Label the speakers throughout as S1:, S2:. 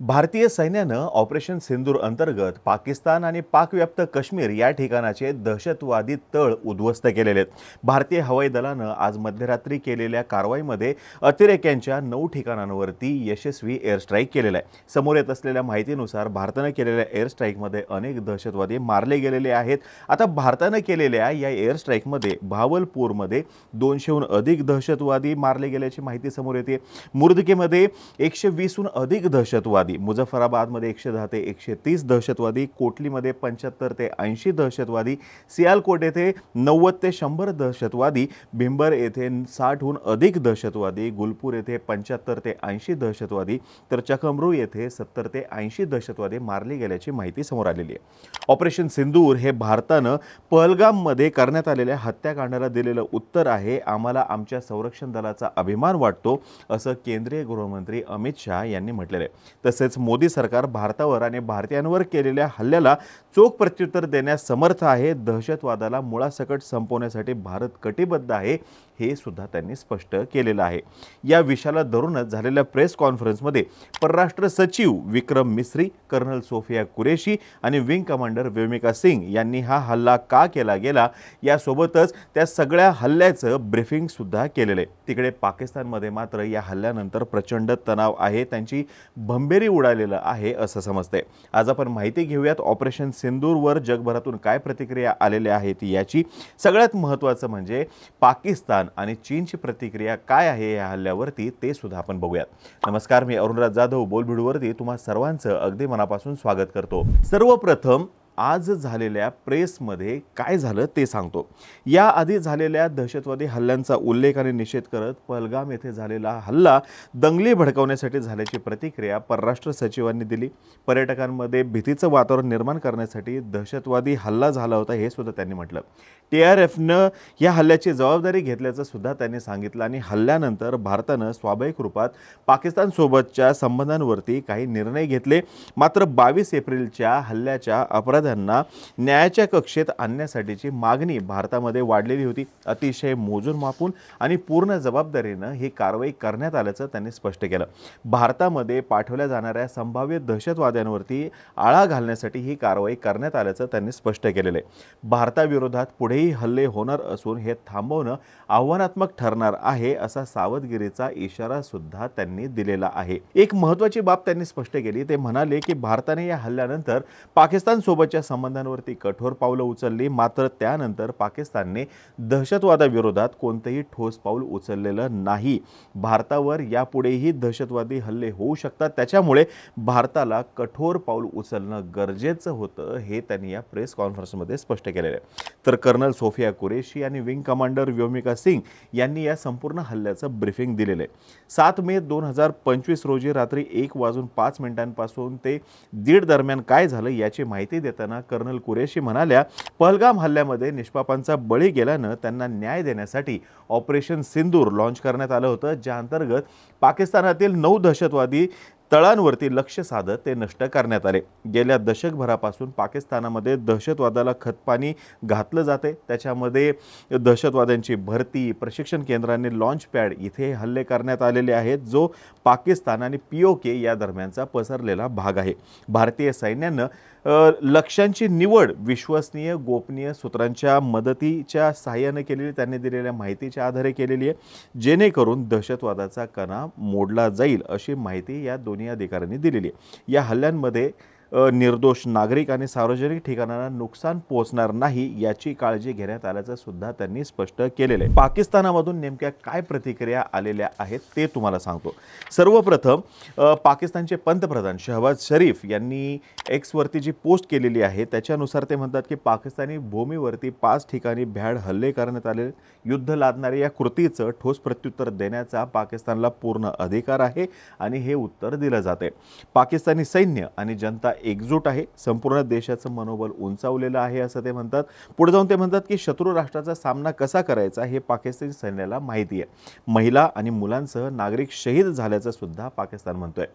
S1: भारतीय सैन्यानं ऑपरेशन सिंदूर अंतर्गत पाकिस्तान आणि पाकव्याप्त काश्मीर या ठिकाणाचे दहशतवादी तळ उद्ध्वस्त केलेले आहेत. भारतीय हवाई दलानं आज मध्यरात्री केलेल्या कारवाईमध्ये अतिरेक्यांच्या नऊ ठिकाणांवरती यशस्वी एअरस्ट्राईक केलेला केलेलं आहे. समोर येत असलेल्या माहितीनुसार भारतानं केलेल्या एअरस्ट्राईकमध्ये अनेक दहशतवादी मारले गेलेले आहेत. आता भारतानं केलेल्या या एअरस्ट्राईकमध्ये भावलपूरमध्ये दोनशेहून अधिक दहशतवादी मारले गेल्याची माहिती समोर येते. मुर्दकेमध्ये एकशे वीसहून अधिक दहशतवादी मुझफ्फराबादमध्ये एकशे दहा ते एकशे तीस दहशतवादी कोटलीमध्ये पंच्याहत्तर ते ऐंशी दहशतवादी सियालकोट येथे नव्वद ते शंभर दहशतवादी भिंबर येथे साठहून अधिक दहशतवादी गुलपूर येथे पंच्याहत्तर ते ऐंशी दहशतवादी तर चकमरू येथे सत्तर ते ऐंशी दहशतवादी मारले गेल्याची माहिती समोर आलेली आहे. ऑपरेशन सिंदूर हे भारतानं पहलगाममध्ये करण्यात आलेल्या हत्याकांडाला दिलेलं उत्तर आहे. आम्हाला आमच्या संरक्षण दलाचा अभिमान वाटतो असं केंद्रीय गृहमंत्री अमित शहा यांनी म्हटलेलं आहे. तसेच तसेच मोदी सरकार भारतावर आणि भारतीयांवर केलेल्या हल्ल्याला चोख प्रत्युत्तर देण्यास समर्थ आहे. दहशतवादाला मुळासकट संपवण्यासाठी भारत कटिबद्ध आहे. हे सुद्धा त्यांनी स्पष्ट केलेलं आहे. या विषयाला धरूनच झालेल्या प्रेस कॉन्फरन्समध्ये परराष्ट्र सचिव विक्रम मिस्री कर्नल सोफिया कुरेशी आणि विंग कमांडर व्योमिका सिंग यांनी हा हल्ला का केला गेला यासोबतच त्या सगळ्या हल्ल्याचं ब्रिफिंग सुद्धा केलेलं आहे. तिकडे पाकिस्तानमध्ये मात्र या हल्ल्यानंतर प्रचंड तणाव आहे त्यांची भंबेरी उडालेलं आहे असं समजते आज आपण माहिती घेऊयात ऑपरेशन सिंदूरवर जगभरातून काय प्रतिक्रिया आलेल्या आहेत याची. सगळ्यात महत्त्वाचं म्हणजे पाकिस्तान आणि चीनची प्रतिक्रिया काय आहे या हल्ल्यावरती ते सुद्धा आपण बघूयात. नमस्कार मी अरुणराज जाधव. बोलभिडूवरती तुम्हा सर्वांचं अगदी मनापासून स्वागत करतो. सर्वप्रथम आज झालेल्या प्रेसमध्ये काय झालं ते सांगतो. याआधी झालेल्या दहशतवादी हल्ल्यांचा उल्लेख आणि निषेध करत पहलगाम येथे झालेला हल्ला दंगली भडकवण्यासाठी झाल्याची प्रतिक्रिया परराष्ट्र सचिवांनी दिली. पर्यटकांमध्ये भीतीचं वातावरण निर्माण करण्यासाठी दहशतवादी हल्ला झाला होता हे सुद्धा त्यांनी म्हटलं. टी आर एफनं या हल्ल्याची जबाबदारी घेतल्याचं सुद्धा त्यांनी सांगितलं आणि हल्ल्यानंतर भारतानं स्वाभाविक रूपात पाकिस्तानसोबतच्या संबंधांवरती काही निर्णय घेतले. मात्र बावीस एप्रिलच्या हल्ल्याच्या अपराध अपराध्यांना न्यायाच्या कक्षेत आणण्यासाठीची मागणी भारतामध्ये वाढलेली होती. अतिशय मोजून मापून आणि पूर्ण जबाबदारीनं ही कारवाई करण्यात आल्याचं त्यांनी स्पष्ट केलं. भारतामध्ये पाठवल्या जाणाऱ्या संभाव्य दहशतवाद्यांवरती आळा घालण्यासाठी ही कारवाई करण्यात आल्याचं त्यांनी स्पष्ट केलेलं आहे. भारताविरोधात पुढेही हल्ले होणार असून हे थांबवणं आव्हानात्मक ठरणार आहे असा सावधगिरीचा इशारा सुद्धा त्यांनी दिलेला आहे. एक महत्वाची बाब त्यांनी स्पष्ट केली. ते म्हणाले की भारताने या हल्ल्यानंतर पाकिस्तान सोबतच्या संबंधांवरती कठोर पावलं उचलली मात्र त्यानंतर पाकिस्तानने दहशतवादाविरोधात कोणतंही ठोस पाऊल उचललेलं नाही. भारतावर यापुढेही दहशतवादी हल्ले होऊ शकतात. त्याच्यामुळे भारताला कठोर पाऊल उचलणं गरजेचं होतं हे त्यांनी या प्रेस कॉन्फरन्समध्ये स्पष्ट केलेलं आहे. तर कर्नल सोफिया कुरेशी आणि विंग कमांडर व्योमिका सिंग यांनी या संपूर्ण हल्ल्याचं ब्रिफिंग दिलेलं आहे. सात मे दोन हजार पंचवीस रोजी रात्री एक वाजून पाच मिनिटांपासून ते दीड दरम्यान काय झालं याची माहिती देताना कर्नल कुरेशी म्हणाल्या पहलगाम हल्ल्यामध्ये निष्पापांचा बळी गेल्यानं त्यांना न्याय देण्यासाठी ऑपरेशन सिंदूर लॉन्च करण्यात आलं होतं ज्या अंतर्गत पाकिस्तानातील नऊ दहशतवादी तळांवरती लक्ष साधत ते नष्ट करण्यात आले. गेल्या दशकभरापासून पाकिस्तानामध्ये दहशतवादाला खतपाणी घातलं जाते. त्याच्यामध्ये दहशतवाद्यांची भरती प्रशिक्षण केंद्राने लॉन्च पॅड इथे हल्ले करण्यात आलेले आहेत जो पाकिस्तान आणि पी ओ के या दरम्यानचा पसरलेला भाग आहे. भारतीय सैन्यानं लक्ष्यांची निवड विश्वसनीय गोपनीय सूत्रांच्या मदतीच्या सहाय्यानं केलेली त्यांनी दिलेल्या माहितीच्या आधारे केलेली आहे. जेणेकरून दहशतवादाचा कणा मोडला जाईल अशी माहिती या दोन्ही अधिकाऱ्यांनी दिलेली आहे. या हल्ल्यांमध्ये निर्दोष नागरिक आणि सार्वजनिक ठिकाणांना नुकसान पोहोचणार नाही याची काळजी घेण्यात आल्याचं सुद्धा त्यांनी स्पष्ट केलेलं आहे. पाकिस्तानामधून नेमक्या काय प्रतिक्रिया आलेल्या आहेत ते तुम्हाला सांगतो. सर्वप्रथम पाकिस्तानचे पंतप्रधान शहबाज शरीफ यांनी एक्सवरती जी पोस्ट केलेली आहे त्याच्यानुसार ते म्हणतात की पाकिस्तानी भूमीवरती पाच ठिकाणी भ्याड हल्ले करण्यात आले. युद्ध लादणाऱ्या या कृतीचं ठोस प्रत्युत्तर देण्याचा पाकिस्तानला पूर्ण अधिकार आहे आणि हे उत्तर दिलं जाते पाकिस्तानी सैन्य आणि जनता एकजूट आहे. संपूर्ण देशाचं मनोबल उंचावलेलं आहे असं ते म्हणतात. पुढे जाऊन ते म्हणतात की शत्रू राष्ट्राचा सामना कसा करायचा हे पाकिस्तानी सैन्याला माहिती आहे महिला आणि मुलांसह नागरिक शहीद झाल्याचं सुद्धा पाकिस्तान म्हणतोय.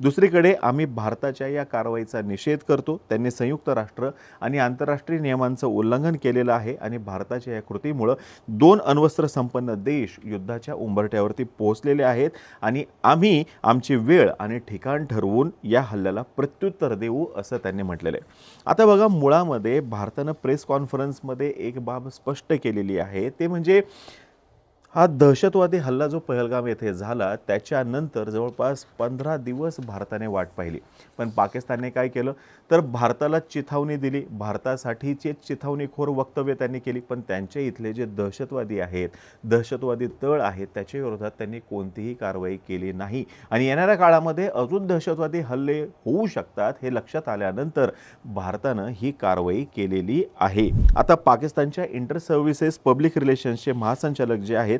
S1: दुसरीकडे आम्ही भारताच्या या कारवाईचा निषेध करतो. त्यांनी संयुक्त राष्ट्र आणि आंतरराष्ट्रीय नियमांचं उल्लंघन केलेलं आहे आणि भारताच्या या कृतीमुळं दोन अण्वस्त्र संपन्न देश युद्धाच्या उंबरठ्यावरती पोहोचलेले आहेत आणि आम्ही आमची वेळ आणि ठिकाण ठरवून या हल्ल्याला प्रत्युत्तर देऊ असं त्यांनी म्हटलेलं आहे. आता बघा मुळामध्ये भारतानं प्रेस कॉन्फरन्समध्ये एक बाब स्पष्ट केलेली आहे. ते म्हणजे हा दहशतवादी हल्ला जो पहलगाम येथे झाला त्याच्यानंतर जवळपास पंधरा दिवस भारताने वाट पाहिली. पण पाकिस्तानने काय केलं? तर भारताला चिथावणी दिली. भारतासाठीचे चिथावणीखोर वक्तव्य त्यांनी केली. पण त्यांच्या इथले जे दहशतवादी आहेत दहशतवादी तळ आहेत त्याच्या विरोधात त्यांनी कोणतीही कारवाई केली नाही. आणि येणाऱ्या काळामध्ये अजून दहशतवादी हल्ले होऊ शकतात हे लक्षात आल्यानंतर भारतानं ही कारवाई केलेली आहे. आता पाकिस्तानच्या इंटर सर्व्हिसेस पब्लिक रिलेशन्सचे महासंचालक जे आहेत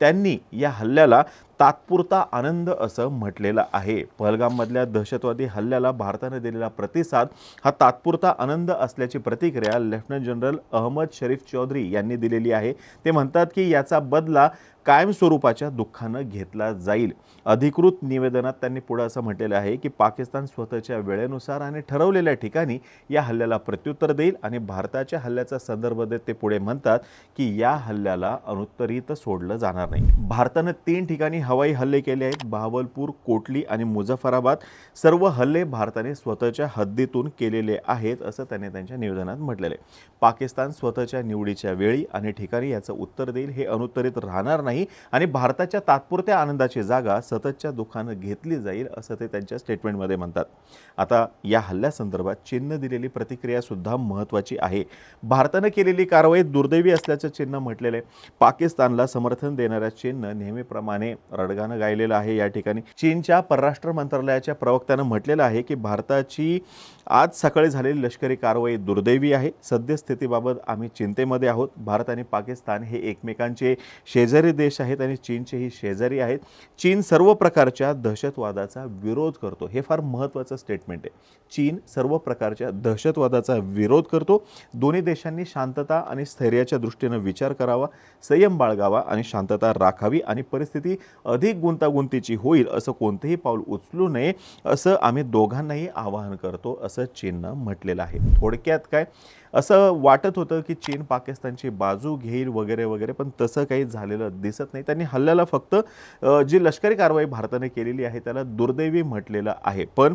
S1: त्यांनी या हल्ल्याला तात्पुरता आनंद असं म्हटलेलं आहे. पहलगाममधल्या दहशतवादी हल्ल्याला भारतानं दिलेला प्रतिसाद हा तात्पुरता आनंद असल्याची प्रतिक्रिया लेफ्टनंट जनरल अहमद शरीफ चौधरी यांनी दिलेली आहे. ते म्हणतात की याचा बदला कायमस्वरूपाच्या दुःखानं घेतला जाईल. अधिकृत निवेदनात त्यांनी पुढं असं म्हटलेलं आहे की पाकिस्तान स्वतःच्या वेळेनुसार आणि ठरवलेल्या ठिकाणी या हल्ल्याला प्रत्युत्तर देईल आणि भारताच्या हल्ल्याचा संदर्भ देत ते पुढे म्हणतात की या हल्ल्याला अनुत्तरित सोडलं जाणार नाही. भारतानं तीन ठिकाणी हवाई हल्ले केले आहेत. बहावलपूर कोटली आणि मुझफ्फराबाद. सर्व हल्ले भारताने स्वतःच्या हद्दीतून केलेले आहेत असं त्याने त्यांच्या निवेदनात म्हटलेलं आहे. पाकिस्तान स्वतःच्या निवडीच्या वेळी आणि ठिकाणी याचं उत्तर देईल हे अनुत्तरित राहणार नाही आणि भारताच्या तात्पुरत्या आनंदाची जागा सततच्या दुःखानं घेतली जाईल असं ते त्यांच्या स्टेटमेंटमध्ये म्हणतात. आता या हल्ल्यासंदर्भात चीननं दिलेली प्रतिक्रिया सुद्धा महत्त्वाची आहे. भारतानं केलेली कारवाई दुर्दैवी असल्याचं चीननं म्हटलेलं आहे. पाकिस्तानला समर्थन देणाऱ्या चीननं नेहमीप्रमाणे रडगाणं गायलेलं आहे या ठिकाणी. चीनच्या परराष्ट्र मंत्रालयाच्या प्रवक्त्यानं म्हटलेलं आहे की भारताची आज सकाळी झालेली लष्करी कारवाई दुर्दैवी आहे. सद्यस्थितीबाबत आम्ही चिंतेमध्ये आहोत. भारत आणि पाकिस्तान हे एकमेकांचे शेजारी देश आहेत आणि चीनचेही शेजारी आहेत. चीन सर्व प्रकारच्या दहशतवादाचा विरोध करतो. हे फार महत्त्वाचं स्टेटमेंट आहे. चीन सर्व प्रकारच्या दहशतवादाचा विरोध करतो. दोन्ही देशांनी शांतता आणि स्थैर्याच्या दृष्टीनं विचार करावा संयम बाळगावा आणि शांतता राखावी आणि परिस्थिती अधिक गुंतागुंतीची होईल असं कोणतेही पाऊल उचलू नये असं आम्ही दोघांनाही आवाहन करतो असं चीननं म्हटलेलं आहे. थोडक्यात काय? असं वाटत होतं की चीन पाकिस्तानची बाजू घेईल वगैरे वगैरे पण तसं काही झालेलं दिसत नाही. त्यांनी हल्ल्याला फक्त जी लष्करी कारवाई भारताने केलेली आहे त्याला दुर्दैवी म्हटलेलं आहे. पण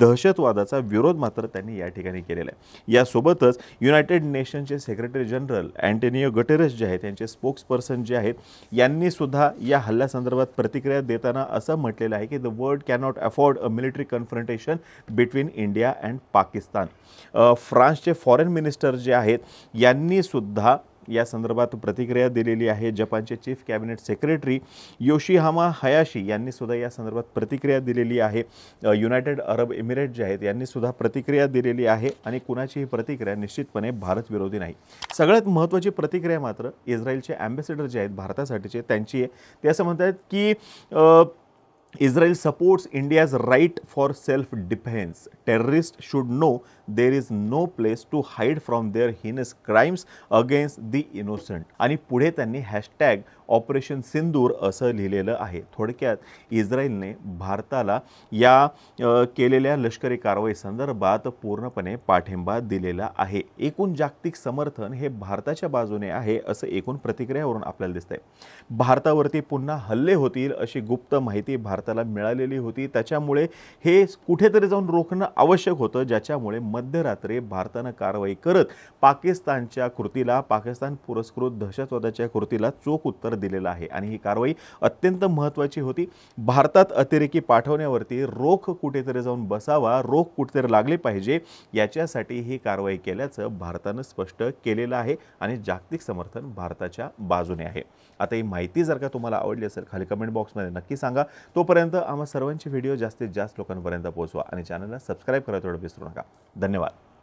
S1: दहशतवादाचा विरोध मात्र त्यांनी या ठिकाणी केलेला आहे. यासोबतच युनायटेड नेशनचे सेक्रेटरी जनरल अँटोनियो गटेरस जे आहेत त्यांचे स्पोक्स पर्सन जे आहेत या यांनी सुद्धा या हल्ल्यासंदर्भात प्रतिक्रिया देताना असं म्हटलेलं आहे की the world cannot afford a military confrontation between India and Pakistan फ्रान्सचे फॉरेन मिनिस्टर जे आहेत यांनी सुद्धा या संदर्भात प्रतिक्रिया दिलेली आहे जपानचे chief cabinet secretary Yoshimasa Hayashi यांनी सुद्धा या संदर्भात प्रतिक्रिया दिलेली आहे. युनायटेड अरब इमिरेट जे आहेत यांनी सुद्धा प्रतिक्रिया दिलेली आहे आणि कुणाचीही प्रतिक्रिया निश्चितपणे भारत विरोधी नाही. सगळ्यात महत्त्वाची प्रतिक्रिया मात्र इस्रायलचे ॲम्बेसेडर जे आहेत भारतासाठीचे त्यांची आहे. ते असं म्हणतात की uh, Israel supports India's right for self defence terrorist should know there is no place to hide from their heinous crimes against the innocent आणि पुढे त्यांनी हॅशटॅग ऑपरेशन सिंदूर असं लिहिलेलं आहे. थोडक्यात इस्रायलने भारताला या केलेल्या लष्करी कारवाई संदर्भात पूर्णपणे पाठिंबा दिलेला आहे. एकूण जागतिक समर्थन हे भारताच्या बाजूने आहे असं एकूण प्रतिक्रियावरून आपल्याला दिसतंय. भारतावरती पुन्हा हल्ले होतील अशी गुप्त माहिती भारताला मिळालेली होती. त्याच्यामुळे हे कुठेतरी जाऊन रोखणं आवश्यक होतं ज्याच्यामुळे मध्यरात्री भारतानं कारवाई करत पाकिस्तानच्या कृतीला पाकिस्तान पुरस्कृत दहशतवादाच्या कृतीला चोख उत्तर दिलेलं आहे. आणि ही कारवाई अत्यंत महत्त्वाची होती. भारतात अतिरेकी पाठवण्यावरती रोख कुठेतरी जाऊन बसावा रोख कुठेतरी लागले पाहिजे याच्यासाठी ही कारवाई केल्याचं भारतानं स्पष्ट केलेलं आहे आणि जागतिक समर्थन भारताच्या बाजूने आहे. आता ही माहिती जर का तुम्हाला आवडली असेल खाली कमेंट बॉक्समध्ये नक्की सांगा. तोपर्यंत आम्हा सर्वांचे व्हिडिओ जास्तीत जास्त लोकांपर्यंत पोहोचवा आणि चॅनलला सबस्क्राईब करायला थोडं विसरू नका. धन्यवाद.